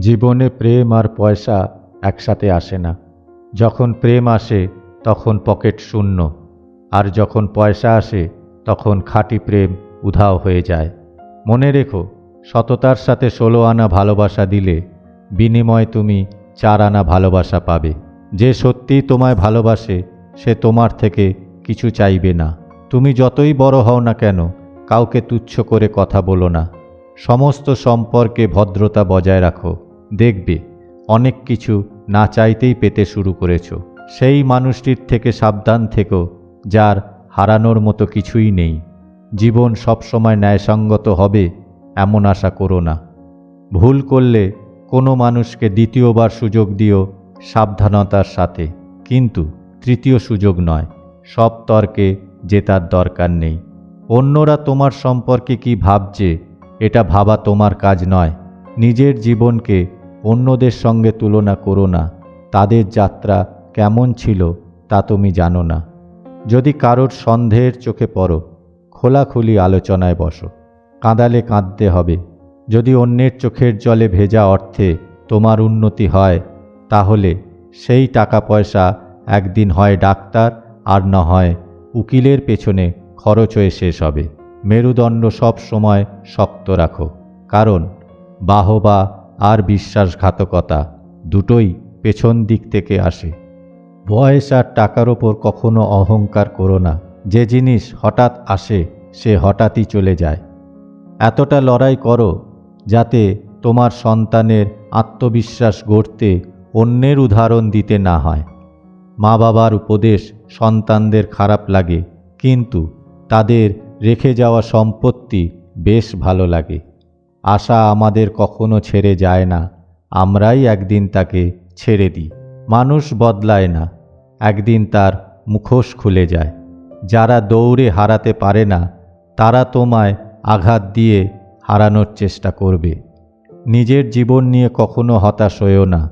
জীবনে প্রেম আর পয়সা একসাথে আসে না। যখন প্রেম আসে, তখন পকেট শূন্য। আর যখন পয়সা আসে, তখন খাঁটি প্রেম উধাও হয়ে যায়। মনে রেখো, সততার সাথে ষোলো আনা ভালোবাসা দিলে বিনিময়ে তুমি চার আনা ভালোবাসা পাবে। যে সত্যিই তোমায় ভালোবাসে, সে তোমার থেকে কিছু চাইবে না। তুমি যতই বড় হও না কেন, কাউকে তুচ্ছ করে কথা বলো না। সমস্ত সম্পর্কে ভদ্রতা বজায় রাখো। দেখবে, অনেক কিছু না চাইতেই পেতে শুরু করেছ। সেই মানুষটির থেকে সাবধান থেকো, যার হারানোর মতো কিছুই নেই। জীবন সবসময় ন্যায়সঙ্গত হবে, এমন আশা করো না। ভুল করলে কোনো মানুষকে দ্বিতীয়বার সুযোগ দিও সাবধানতার সাথে। কিন্তু তৃতীয় সুযোগ নয়, সব তর্কে জেতার দরকার নেই। অন্যরা তোমার সম্পর্কে কি ভাবছে, এটা ভাবা তোমার কাজ নয়। নিজের জীবনকে অন্যদের সঙ্গে তুলনা করো না। তাদের যাত্রা কেমন ছিল তা তুমি জানো না। যদি কারোর সন্দেহের চোখে পড়ো, খোলাখুলি আলোচনায় বসো। কাঁদালে কাঁদতে হবে। যদি অন্যের চোখের জলে ভেজা অর্থে তোমার উন্নতি হয়, তাহলে সেই টাকা পয়সা একদিন হয় ডাক্তার আর না হয় উকিলের পেছনে খরচ হয়ে শেষ হবে। মেরুদণ্ড সব সময় শক্ত রাখো। কারণ বাহবা বিশ্বাসঘাতকতা দুটোই পেছন দিক থেকে আসে। বয়স আর টাকার ওপর কখনো অহংকার করো না। যে জিনিস হঠাৎ আসে, সে হঠাৎই চলে যায়। এতটা লড়াই করো যাতে তোমার সন্তানের আত্মবিশ্বাস গড়তে অন্যের উদাহরণ দিতে না হয়। মা বাবার উপদেশ সন্তানদের খারাপ লাগে, কিন্তু তাদের রেখে যাওয়া সম্পত্তি বেশ ভালো লাগে। আশা আমাদের কখনো ছেড়ে যায় না। আমরাই একদিন তাকে ছেড়ে দিই। মানুষ বদলায় না। একদিন তার মুখোশ খুলে যায়। যারা দৌড়ে হারাতে পারে না, তারা তোমায় আঘাত দিয়ে হারানোর চেষ্টা করবে। নিজের জীবন নিয়ে কখনো হতাশ হয়েও না।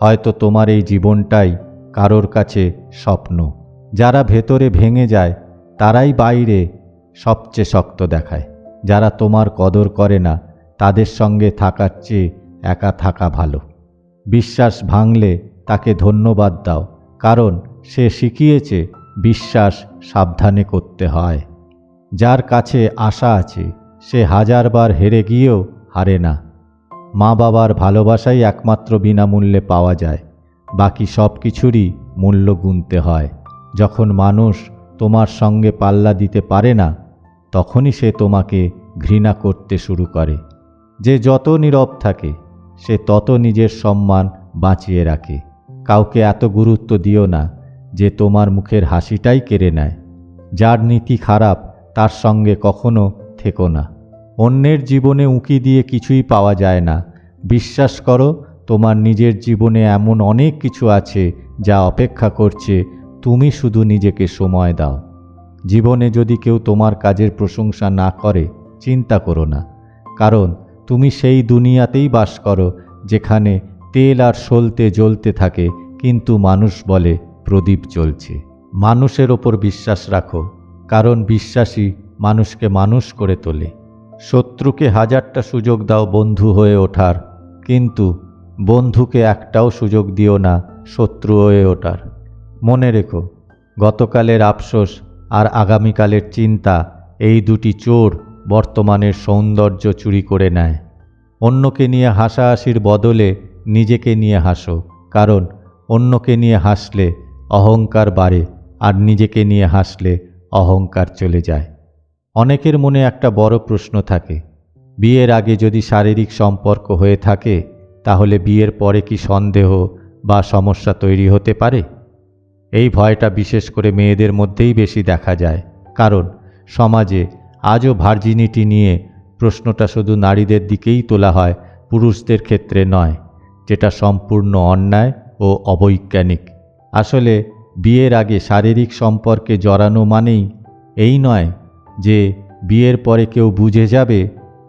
হয়তো তোমার এই জীবনটাই কারোর কাছে স্বপ্ন। যারা ভেতরে ভেঙে যায়, তারাই বাইরে সবচেয়ে শক্ত দেখায়। যারা তোমার কদর করে না তাদের সঙ্গে থাকার চেয়ে একা থাকা ভালো। বিশ্বাস ভাঙলে তাকে ধন্যবাদ দাও, কারণ সে শিখিয়েছে বিশ্বাস সাবধানে করতে হয়। যার কাছে আশা আছে, সে হাজারবার হেরে গিয়েও হারে না। মা বাবার ভালোবাসাই একমাত্র বিনামূল্যে পাওয়া যায়, বাকি সব কিছুরই মূল্য গুনতে হয়। যখন মানুষ তোমার সঙ্গে পাল্লা দিতে পারে না, তখনই সে তোমাকে ঘৃণা করতে শুরু করে। যে যত নীরব থাকে, সে তত নিজের সম্মান বাঁচিয়ে রাখে। কাউকে এত গুরুত্ব দিও না যে তোমার মুখের হাসিটাই কেড়ে নেয়। যার নীতি খারাপ, তার সঙ্গে কখনো থেকো না। অন্যের জীবনে উঁকি দিয়ে কিছুই পাওয়া যায় না। বিশ্বাস করো, তোমার নিজের জীবনে এমন অনেক কিছু আছে যা অপেক্ষা করছে, তুমি শুধু নিজেকে সময় দাও। জীবনে যদি কেউ তোমার কাজের প্রশংসা না করে, চিন্তা করো না। কারণ তুমি সেই দুনিয়াতেই বাস করো, যেখানে তেল আর সলতে জ্বলতে থাকে, কিন্তু মানুষ বলে প্রদীপ জ্বলছে। মানুষের ওপর বিশ্বাস রাখো, কারণ বিশ্বাসী মানুষকে মানুষ করে তোলে। শত্রুকে হাজারটা সুযোগ দাও বন্ধু হয়ে ওঠার, কিন্তু বন্ধুকে একটাও সুযোগ দিও না শত্রু হয়ে ওঠার। মনে রেখো, গতকালের আফসোস আর আগামীকালের চিন্তা, এই দুটি চোর বর্তমানের সৌন্দর্য চুরি করে নেয়। অন্যকে নিয়ে হাসাহাসির বদলে নিজেকে নিয়ে হাসো, কারণ অন্যকে নিয়ে হাসলে অহংকার বাড়ে আর নিজেকে নিয়ে হাসলে অহংকার চলে যায়। অনেকের মনে একটা বড় প্রশ্ন থাকে, বিয়ের আগে যদি শারীরিক সম্পর্ক হয়ে থাকে, তাহলে বিয়ের পরে কি সন্দেহ বা সমস্যা তৈরি হতে পারে? এই ভয়টা বিশেষ করে মেয়েদের মধ্যেই বেশি দেখা যায়, কারণ সমাজে আজও ভার্জিনিটি নিয়ে প্রশ্নটা শুধু নারীদের দিকেই তোলা হয়, পুরুষদের ক্ষেত্রে নয়, যেটা সম্পূর্ণ অন্যায় ও অবৈজ্ঞানিক। আসলে, বিয়ের আগে শারীরিক সম্পর্কে জড়ানো মানেই এই নয় যে বিয়ের পরে কেউ বুঝে যাবে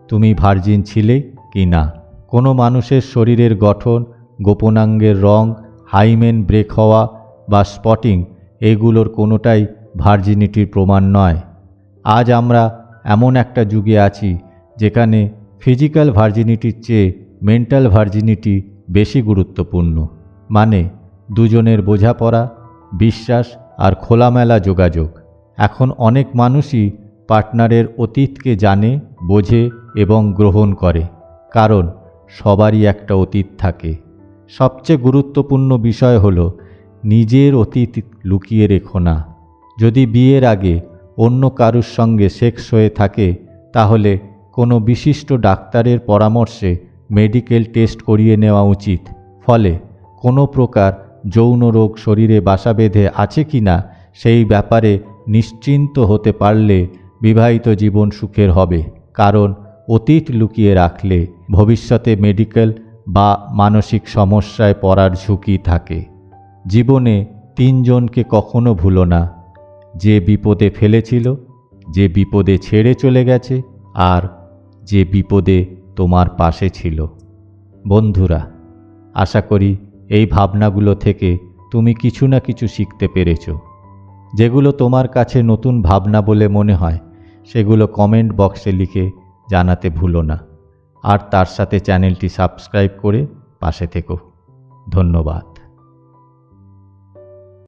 তুমি ভার্জিন ছিলে কি না। কোনো মানুষের শরীরের গঠন, গোপনাঙ্গের রং, হাইমেন ব্রেক হওয়া বা স্পটিং, এগুলোর কোনোটাই ভার্জিনিটির প্রমাণ নয়। আজ আমরা এমন একটা যুগে আছি যেখানে ফিজিক্যাল ভার্জিনিটির চেয়ে মেন্টাল ভার্জিনিটি বেশি গুরুত্বপূর্ণ। মানে দুজনের বোঝাপড়া, বিশ্বাস আর খোলামেলা যোগাযোগ। এখন অনেক মানুষই পার্টনারের অতীতকে জানে, বোঝে এবং গ্রহণ করে। কারণ সবারই একটা অতীত থাকে। সবচেয়ে গুরুত্বপূর্ণ বিষয় হলো নিজের অতীত লুকিয়ে রেখো না। যদি বিয়ের আগে অন্য কারুর সঙ্গে সেক্স হয়ে থাকে, তাহলে কোনো বিশিষ্ট ডাক্তারের পরামর্শে মেডিকেল টেস্ট করিয়ে নেওয়া উচিত। ফলে কোনো প্রকার যৌন রোগ শরীরে বাসা বেঁধে আছে কি না, সেই ব্যাপারে নিশ্চিন্ত হতে পারলে বিবাহিত জীবন সুখের হবে। কারণ অতীত লুকিয়ে রাখলে ভবিষ্যতে মেডিকেল বা মানসিক সমস্যায় পড়ার ঝুঁকি থাকে। জীবনে তিনজনকে কখনো ভুলো না। যে বিপদে ফেলেছিল, যে বিপদে ছেড়ে চলে গেছে আর যে বিপদে তোমার পাশে ছিল। বন্ধুরা, আশা করি এই ভাবনাগুলো থেকে তুমি কিছু না কিছু শিখতে পেরেছ। যেগুলো তোমার কাছে নতুন ভাবনা বলে মনে হয়, সেগুলো কমেন্ট বক্সে লিখে জানাতে ভুলো না। আর তার সাথে চ্যানেলটি সাবস্ক্রাইব করে পাশে থেকো। ধন্যবাদ।